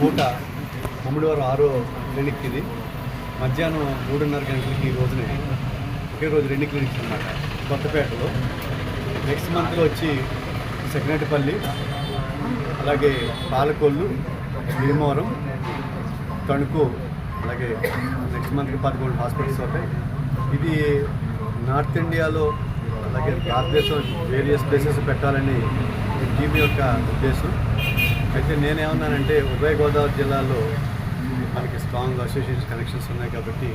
పూట ముమ్మడివారం ఆరో క్లినిక్ ఇది. మధ్యాహ్నం మూడున్నర గంటలకి ఈ రోజునే ఒకే రోజు రెండు క్లినిక్స్ అనమాట కొత్తపేటలో. నెక్స్ట్ మంత్లో వచ్చి సెక్రటపల్లి అలాగే పాలకొల్లు భీమవరం తణుకు అలాగే నెక్స్ట్ మంత్కి పదకొండు హాస్పిటల్స్ ఉంటాయి. ఇది నార్త్ ఇండియాలో అలాగే భారతదేశం వేరియస్ ప్లేసెస్ పెట్టాలని ఈ టీం యొక్క ఉద్దేశం. అయితే నేనేమన్నానంటే ఉభయ గోదావరి జిల్లాలో మనకి స్ట్రాంగ్ అసోసియేషన్ కనెక్షన్స్ ఉన్నాయి కాబట్టి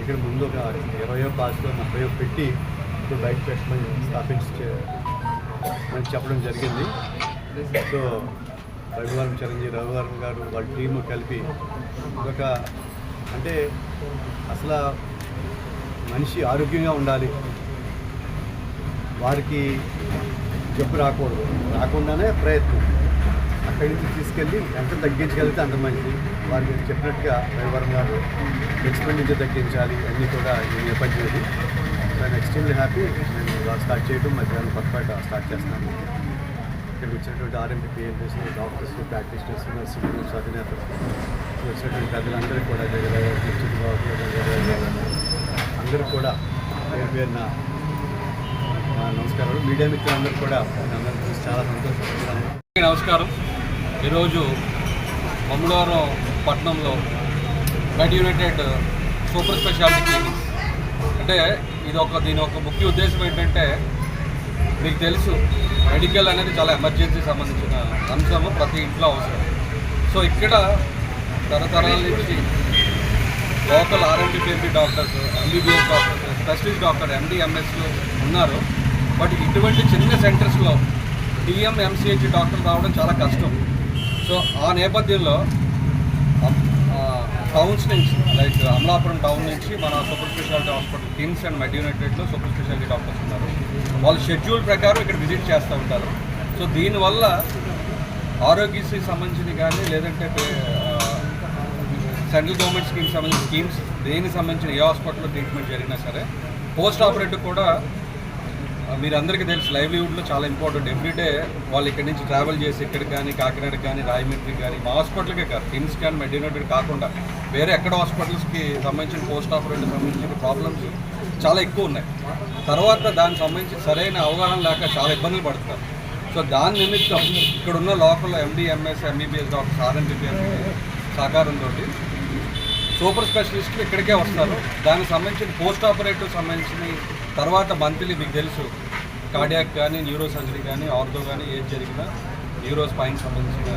ఇక్కడ ముందు ఒక ఇరవయో పాస్లో ముప్పయో పెట్టి ఇప్పుడు బయట పెట్టమని స్థాపించి అని చెప్పడం జరిగింది. సో రవివారం చిరంజీవి రవివారం గారు వాళ్ళ టీమ్ కలిపి ఒక అంటే అసలు మనిషి ఆరోగ్యంగా ఉండాలి. వారికి జబ్బు రాకూడదు. రాకుండానే ప్రయత్నం. అక్కడి నుంచి తీసుకెళ్ళి ఎంత తగ్గించగలిగితే అంత మంచిది. వారికి చెప్పినట్టుగా రవివరం గారు ఎక్స్పెండిచర్ తగ్గించాలి అన్నీ కూడా నేను నేపథ్యం నేను ఎక్స్ట్రీమ్లీ హ్యాపీ నేను స్టార్ట్ చేయడం మధ్యాహ్నం కొత్తపేట స్టార్ట్ చేస్తున్నాను ఇక్కడ వచ్చినటువంటి RMP PMPs doctors practitioners nursing అధినేతలు. వచ్చినటువంటి పెద్దలందరికీ కూడా దగ్గర అందరూ కూడా పేరు పేరున నమస్కారాలు. మీడియా మిత్రులందరూ కూడా అందరూ చాలా సంతోషిస్తున్నాను నమస్కారం. ఈరోజు మమ్మడవరం పట్టణంలో మెడ్ యునైటెడ్ సూపర్ స్పెషాలిటీ అంటే ఇది ఒక దీని ఒక ముఖ్య ఉద్దేశం ఏంటంటే మీకు తెలుసు మెడికల్ అనేది చాలా ఎమర్జెన్సీ సంబంధించిన అంశము ప్రతి ఇంట్లో అవసరం. సో ఇక్కడ తరతరాల నుంచి local RMD PMP doctors MBBS doctors specialist doctor ఎండిఎంఎస్లు ఉన్నారు. బట్ ఇటువంటి చిన్న సెంటర్స్లో డిఎంఎంసీహెచ్ డాక్టర్ రావడం చాలా కష్టం. సో ఆ నేపథ్యంలో టౌన్స్ నుంచి లైక్ అమలాపురం టౌన్ నుంచి మన super speciality hospital KIMS and Med యునైటెడ్లో super speciality doctors ఉన్నారు. వాళ్ళ షెడ్యూల్ ప్రకారం ఇక్కడ విజిట్ చేస్తూ ఉంటారు. సో దీనివల్ల ఆరోగ్యశ్రీ సంబంధించి కానీ లేదంటే సెంట్రల్ గవర్నమెంట్ స్కీమ్స్ సంబంధించిన స్కీమ్స్ దేనికి సంబంధించిన ఏ హాస్పిటల్లో ట్రీట్మెంట్ జరిగినా సరే పోస్ట్ ఆపరేటివ్ కూడా మీరందరికీ తెలుసు లైవ్లీహుడ్లో చాలా ఇంపార్టెంట్ ఎవ్రీడే వాళ్ళు ఇక్కడి నుంచి ట్రావెల్ చేసి ఇక్కడికి కానీ కాకినాడ కానీ రాయమండ్రి కానీ మా హాస్పిటల్కే కాదు కిమ్స్ కానీ మెడినోటెడ్ కాకుండా వేరే ఎక్కడ హాస్పిటల్స్కి సంబంధించిన పోస్ట్ ఆపరేటివ్ సంబంధించిన ప్రాబ్లమ్స్ చాలా ఎక్కువ ఉన్నాయి. తర్వాత దానికి సంబంధించి సరైన అవగాహన లేక చాలా ఇబ్బందులు పడుతున్నారు. సో దాని నిమిత్తం ఇక్కడ ఉన్న local MD MS MBBS doctors ఆర్ఎంబీబీఎస్ సహకారంతో సూపర్ స్పెషలిస్టులు ఇక్కడికే వస్తారు దానికి సంబంధించిన పోస్ట్ ఆపరేటివ్ సంబంధించిన తర్వాత మంత్లీ మీకు తెలుసు కార్డియాక్ కానీ న్యూరో సర్జరీ కానీ ఆర్థో కానీ ఏది జరిగినా న్యూరో స్పైన్ సంబంధించిన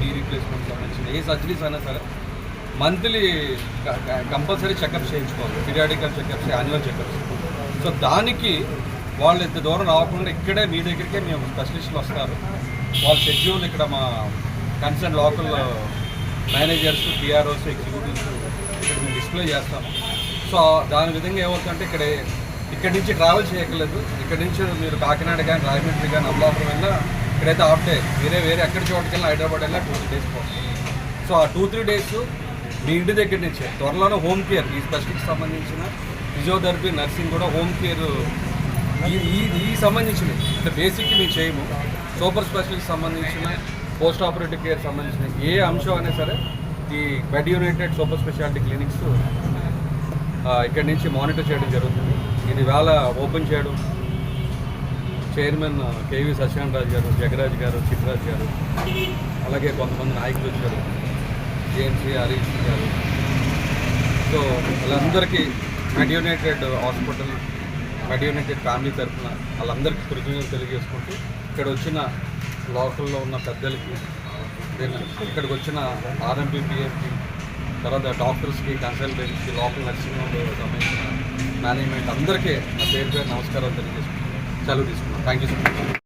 నీ రీప్లేస్మెంట్ సంబంధించిన ఏ సర్జరీస్ అయినా సరే మంత్లీ కంపల్సరీ చెకప్ చేయించుకోవాలి. Periodical checkups annual checkups so దానికి వాళ్ళు ఇంత దూరం రాకుండా ఇక్కడే మీ దగ్గరికే మేము స్పెషలిస్టులు వస్తారు. వాళ్ళ షెడ్యూల్ ఇక్కడ మా concern local managers TROs executives ఇక్కడ మేము డిస్ప్లే చేస్తాము. సో దాని విధంగా ఏమవుతుందంటే ఇక్కడ ఇక్కడి నుంచి ట్రావెల్ చేయక్కర్లేదు. ఇక్కడి నుంచి మీరు కాకినాడ కానీ రాజమండ్రి కానీ అమలాపురం వెళ్ళినా ఇక్కడైతే ఆఫ్ డే వేరే వేరే ఎక్కడ చోటుకి వెళ్ళినా హైదరాబాద్ వెళ్ళినా టూ త్రీ డేస్ పోతుంది సో ఆ టూ త్రీ డేస్ మీ ఇంటి దగ్గర నుంచి త్వరలోనే హోమ్ కేర్ ఈ స్పెషల్కి సంబంధించిన ఫిజియోథెరపీ నర్సింగ్ కూడా హోమ్ కేర్ ఈ ఈ సంబంధించినవి. అంటే బేసిక్ మేము చేయము. సూపర్ స్పెషల్కి సంబంధించిన పోస్ట్ ఆపరేటివ్ కేర్ సంబంధించిన ఏ అంశం అయినా సరే ఈ Med United super speciality clinics ఇక్కడి నుంచి మానిటర్ చేయడం జరుగుతుంది. ఇది వేళ ఓపెన్ చేయడం. చైర్మన్ కేవీ సత్యనారాయణ రాజు గారు జగరాజ్ గారు చిట్రాజ్ గారు అలాగే కొంతమంది నాయకులు వచ్చారు. జేఎంసీ హరీష్ గారు. సో వాళ్ళందరికీ మెడయునైటెడ్ హాస్పిటల్ మెడ్యునేటెడ్ ఫ్యామిలీ తరఫున వాళ్ళందరికీ కృతజ్ఞతలు తెలియజేసుకుంటూ ఇక్కడ వచ్చిన లోకల్లో ఉన్న పెద్దలకి ఇక్కడికి వచ్చిన ఆర్ఎంపీ పిఎంపీ తర్వాత డాక్టర్స్కి కన్సల్టెంట్స్కి లోకల్ నర్సింగ్ హోమ్ సంబంధించిన మేనేజ్మెంట్ అందరికీ నా పేరు పేరు నమస్కారాలు తెలియజేసుకుంటున్నాను. సెలవు తీసుకున్నాను. Thank you so much